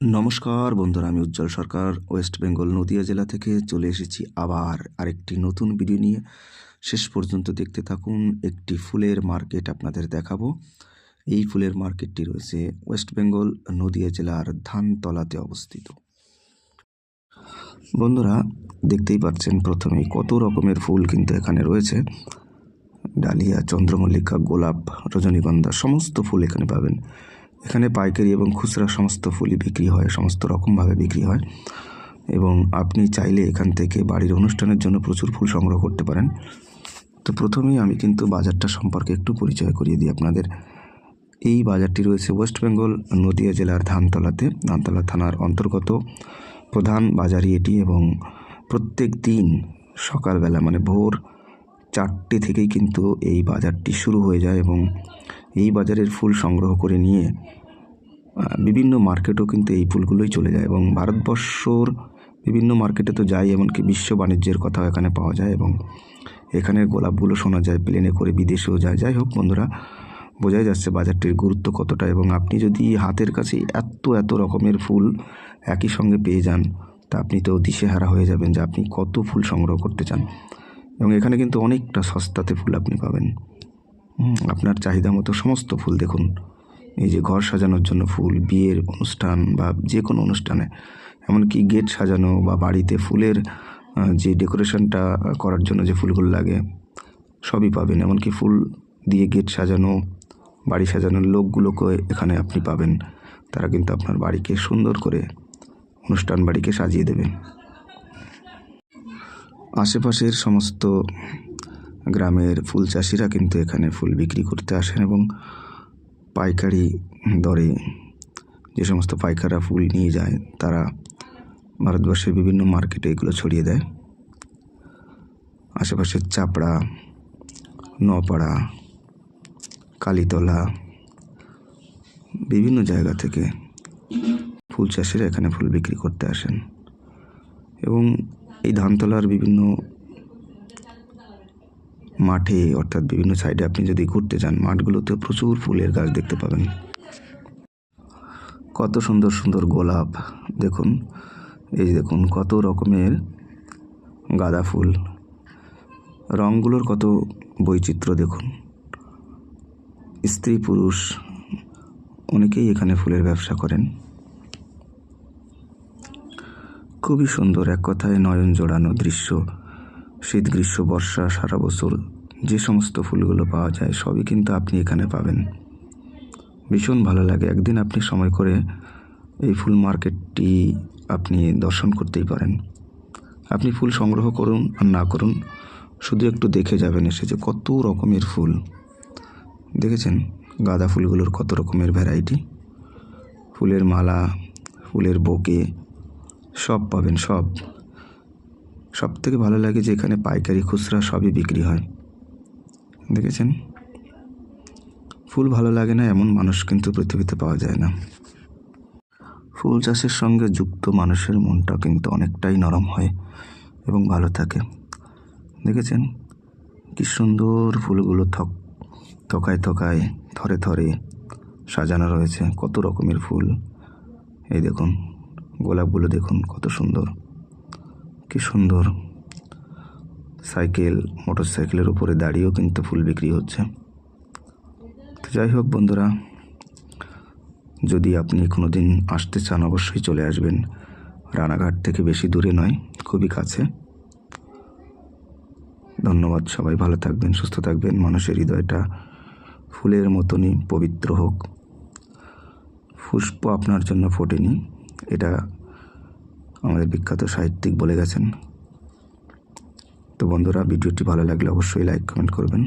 নমস্কার বন্ধুরা, আমি উজ্জ্বল সরকার, ওয়েস্ট বেঙ্গল নদিয়া জেলা থেকে চলে এসেছি আবার আরেকটি নতুন ভিডিও নিয়ে। শেষ পর্যন্ত দেখতে থাকুন, একটি ফুলের মার্কেট আপনাদের দেখাবো। এই ফুলের মার্কেটটি রয়েছে ওয়েস্ট বেঙ্গল নদিয়া জেলার ধানতলাতে অবস্থিত। বন্ধুরা, দেখতেই পাচ্ছেন প্রথমেই কত রকমের ফুল কিন্তু এখানে রয়েছে। ডালিয়া, চন্দ্রমল্লিকা, গোলাপ, রজনীগন্ধা, সমস্ত ফুল এখানে পাবেন। এখানে পাইকারি এবং খুচরা সমস্ত ফুলই বিক্রি হয়, সমস্ত রকমভাবে বিক্রি হয়। এবং আপনি চাইলে এখান থেকে বাড়ির অনুষ্ঠানের জন্য প্রচুর ফুল সংগ্রহ করতে পারেন। তো প্রথমেই আমি কিন্তু বাজারটা সম্পর্কে একটু পরিচয় করিয়ে দিই আপনাদের। এই বাজারটি রয়েছে ওয়েস্ট বেঙ্গল, নদিয়া জেলার ধানতলাতে। ধানতলা থানার অন্তর্গত প্রধান বাজারই এটি এবং প্রত্যেক দিন সকালবেলা মানে ভোর চারটে থেকেই কিন্তু এই বাজারটি শুরু হয়ে যায় এবং এই বাজারের ফুল সংগ্রহ করে নিয়ে বিভিন্ন মার্কেটও কিন্তু এই ফুলগুলোই চলে যায় এবং ভারতবর্ষর বিভিন্ন মার্কেটে তো যায়, এমনকি বিশ্ব বাণিজ্যের কথাও এখানে পাওয়া যায় এবং এখানে গোলাপগুলো শোনা যায়, প্লেনে করে বিদেশেও যায়। যাই হোক বন্ধুরা, বোঝাই যাচ্ছে বাজারটির গুরুত্ব কতটা এবং আপনি যদি হাতের কাছে এত এত রকমের ফুল একই সঙ্গে পেয়ে যান, তা আপনি তো দিশেহারা হয়ে যাবেন যে আপনি কত ফুল সংগ্রহ করতে চান। এবং এখানে কিন্তু অনেকটা সস্তাতে ফুল আপনি পাবেন। আপনার চাহিদা মতো সমস্ত ফুল দেখুন। এই যে ঘর সাজানোর জন্য ফুল, বিয়ের অনুষ্ঠান বা যে কোনো অনুষ্ঠানে, এমনকি গেট সাজানো বা বাড়িতে ফুলের যে ডেকোরেশনটা করার জন্য যে ফুলগুলো লাগে, সবই পাবেন। এমনকি ফুল দিয়ে গেট সাজানো, বাড়ি সাজানোর লোকগুলোকে এখানে আপনি পাবেন। তারা কিন্তু আপনার বাড়িকে সুন্দর করে, অনুষ্ঠান বাড়িকে সাজিয়ে দেবে আশেপাশের সমস্ত গ্রামের ফুল চাষিরা কিন্তু এখানে ফুল বিক্রি করতে আসেন এবং পাইকারি দরে যে সমস্ত পাইকাররা ফুল নিয়ে যায়, তারা ভারতবর্ষের বিভিন্ন মার্কেটে এগুলো ছড়িয়ে দেয়। আশেপাশের চাপড়া নপাড়া কালীতলা, বিভিন্ন জায়গা থেকে ফুল চাষিরা এখানে ফুল বিক্রি করতে আসেন। এবং এই ধানতলার বিভিন্ন মাঠে অর্থাৎ বিভিন্ন সাইডে আপনি যদি ঘুরতে যান, মাঠগুলোতে প্রচুর ফুলের গাছ দেখতে পাবেন। কত সুন্দর সুন্দর গোলাপ, দেখুন। এই দেখুন, কত রকমের গাঁদা ফুল। রঙগুলোর কত বৈচিত্র্য, দেখুন। স্ত্রী পুরুষ, অনেকেই এখানে ফুলের ব্যবসা করেন। খুবই সুন্দর, এক কথায় নয়ন জোড়ানো দৃশ্য। শীত গ্রীষ্ম বর্ষা সারা বছর যে সমস্ত ফুলগুলো পাওয়া যায় সবই কিন্তু আপনি এখানে পাবেন। ভীষণ ভালো লাগে। একদিন আপনি সময় করে এই ফুল মার্কেটটি আপনি দর্শন করতেই পারেন। আপনি ফুল সংগ্রহ করুন আর না করুন, শুধু একটু দেখে যাবেন এসে যে কত রকমের ফুল। দেখেছেন গাঁদা ফুলগুলোর কত রকমের ভ্যারাইটি ফুলের মালা, ফুলের বোকে সব পাবেন, সব। সব থেকে ভালো লাগে যে এখানে পাইকারি খুচরা সবই বিক্রি হয়। দেখেছেন? ফুল ভালো লাগে না, এমন মানুষ কিন্তু পৃথিবীতে পাওয়া যায় না। ফুল চাষের সঙ্গে যুক্ত মানুষের মনটা কিন্তু অনেকটাই নরম হয় এবং ভালো থাকে। দেখেছেন? কি সুন্দর ফুলগুলো থক, থকায় থকায়, থরে থরে সাজানো রয়েছে। কত রকমের ফুল। এই দেখুন, গোলাপগুলো দেখুন, কত সুন্দর। কি সুন্দর। সাইকেল মোটর সাইকেলের উপরে দাঁড়িয়েও কিন্তু ফুল বিক্রি হচ্ছে। তো যাই হোক বন্ধুরা, যদি আপনি কোনো দিন আসতে চান, অবশ্যই চলে আসবেন। রানাঘাট থেকে বেশি দূরে নয়, খুবই কাছে। ধন্যবাদ সবাই, ভালো থাকবেন, সুস্থ থাকবেন। মানুষের হৃদয়টা ফুলের মতনই পবিত্র হোক। পুষ্প আপনার জন্য ফোটেনি, এটা আমাদের বিখ্যাত সাহিত্যিক বলে গেছেন। তো বন্ধুরা ভিডিওটি ভালো লাগলে অবশ্যই লাইক কমেন্ট করবেন।